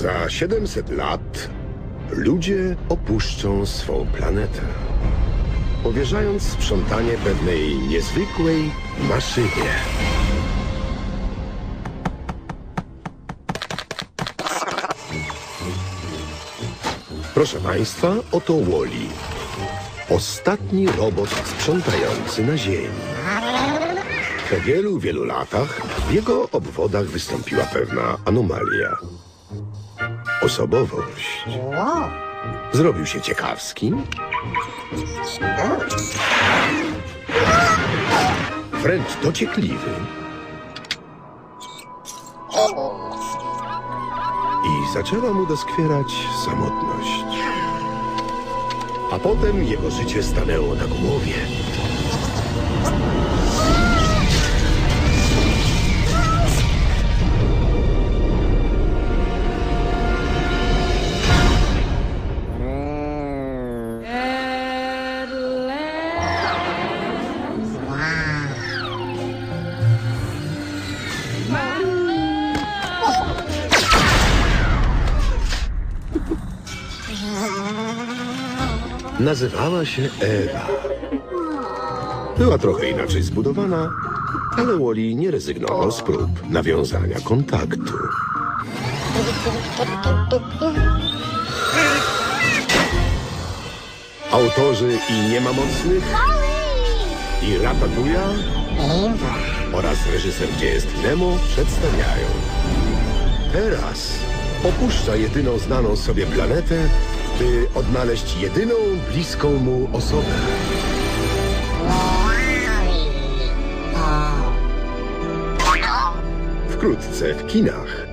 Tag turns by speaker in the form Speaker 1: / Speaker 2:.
Speaker 1: Za 700 lat ludzie opuszczą swą planetę, powierzając sprzątanie pewnej niezwykłej maszynie. Proszę Państwa, oto Woli. Ostatni robot sprzątający na Ziemi. Po wielu, wielu latach w jego obwodach wystąpiła pewna anomalia. Osobowość. Zrobił się ciekawski. Wręcz dociekliwy. I zaczęła mu doskwierać samotność. A potem jego życie stanęło na głowie. Nazywała się Ewa. Była trochę inaczej zbudowana, ale Woli nie rezygnował z prób nawiązania kontaktu. Autorzy i nie ma mocnych, i Ratatouille oraz reżyser Gdzie jest Nemo przedstawiają. Teraz opuszcza jedyną znaną sobie planetę, by odnaleźć jedyną bliską mu osobę. Wkrótce w kinach.